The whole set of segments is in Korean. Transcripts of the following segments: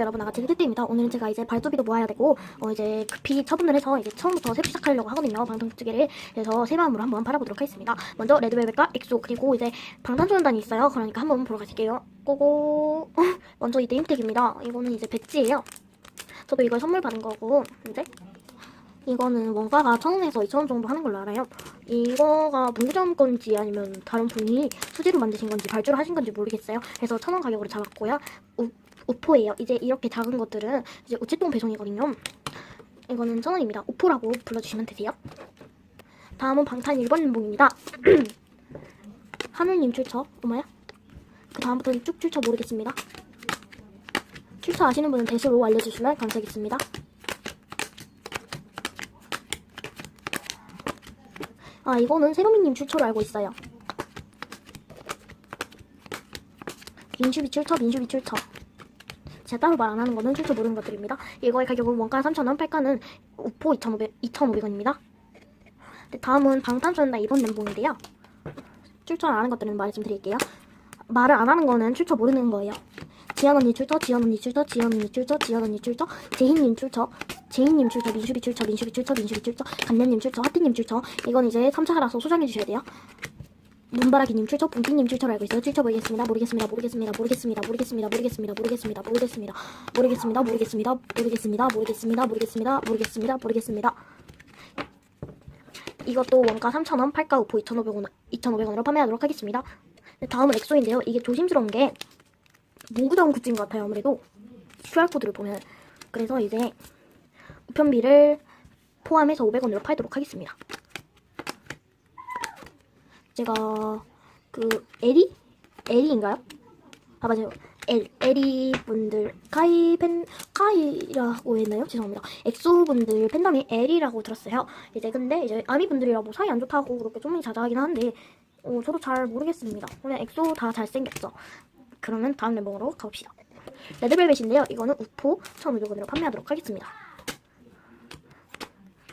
여러분 아가씨 테테입니다. 오늘은 제가 이제 발도비도 모아야 되고 어 이제 급히 처분을 해서 이제 처음부터 새로 시작하려고 하거든요. 방탄두개를. 그래서 새 마음으로 한번 팔아보도록 하겠습니다. 먼저 레드벨벳과 엑소 그리고 이제 방탄소년단이 있어요. 그러니까 한번 보러 가실게요. 고고! 먼저 이 네임택입니다. 이거는 이제 배지예요. 저도 이걸 선물 받은 거고 이제? 이거는 원가가 1,000원에서 2,000원 정도 하는 걸로 알아요. 이거가 문구점 건지 아니면 다른 분이 수지로 만드신 건지 발주를 하신 건지 모르겠어요. 그래서 1,000원 가격으로 잡았고요. 우, 우포예요. 이제 이렇게 작은 것들은 이제 우체통 배송이거든요. 이거는 천 원입니다. 우포라고 불러주시면 되세요. 다음은 방탄 1번 연봉입니다. 하늘님 출처, 엄마야? 그 다음부터는 쭉 출처 모르겠습니다. 출처 아시는 분은 대시로 알려주시면 감사하겠습니다. 아, 이거는 세로미님 출처로 알고 있어요. 민슈비 출처, 민슈비 출처. 제가 따로 말 안 하는 거는 출처 모르는 것들입니다. 이거의 가격은 원가 3,000원, 팔가는 우포 2,500, 2,500원입니다. 네, 다음은 방탄소년단 이번 멘봉인데요. 출처 안 하는 것들은 말씀 드릴게요. 말을 안 하는 거는 출처 모르는 거예요. 지연 언니 출처, 지연 언니 출처, 지연 언니 출처, 지연 언니 출처, 제희님 출처, 제희님 출처, 민슈비 출처, 민슈비 출처, 민슈비 출처, 간련님 출처, 하트님 출처. 이건 이제 3차라서 소장해 주셔야 돼요. 문바라기님 출처, 붕기님 출처로 알고 있어요. 출처 모르겠습니다. 모르겠습니다. 모르겠습니다. 모르겠습니다. 모르겠습니다. 모르겠습니다. 모르겠습니다. 모르겠습니다. 모르겠습니다. 모르겠습니다. 모르겠습니다. 모르겠습니다. 모르겠습니다. 모르겠습니다. 모르겠습니다. 이것도 원가 3,000원, 팔가 우포 2,500원, 2,500원으로 판매하도록 하겠습니다. 네, 다음은 엑소인데요. 이게 조심스러운 게 문구점 굿즈인 것 같아요. 아무래도 QR코드를 보면 그래서 이제 우편비를 포함해서 500원으로 팔도록 하겠습니다. 제가 그 에리 에리인가요? 아 맞아요. 엘 에리 분들 카이 팬 카이라고 했나요? 죄송합니다. 엑소 분들 팬덤이 에리라고 들었어요. 이제 근데 이제 아미 분들이랑 뭐 사이 안 좋다고 그렇게 좀이 자자하긴 하는데 어, 저도 잘 모르겠습니다. 그냥 엑소 다 잘생겼죠. 그러면 다음 멤버로 가봅시다. 레드벨벳인데요. 이거는 우포 1,500원으로 판매하도록 하겠습니다.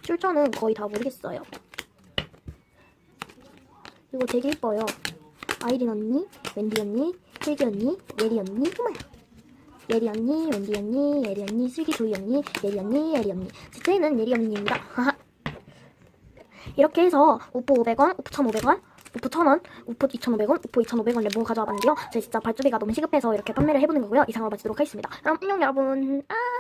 출처는 거의 다 모르겠어요. 이거 되게 이뻐요. 아이린 언니, 웬디 언니, 슬기 언니, 예리 언니, 어머야. 예리 언니, 웬디 언니, 예리 언니, 슬기 조이 언니, 예리 언니, 예리 언니. 제는 예리 언니입니다. 이렇게 해서 우포 500원, 우포 1,500원, 우포 1,000원, 우포 2,500원, 우포 2,500원 랩봉 가져와 봤는데요. 제가 진짜 발주비가 너무 시급해서 이렇게 판매를 해보는 거고요. 이상으로 마치도록 하겠습니다. 그럼 안녕 여러분. 아!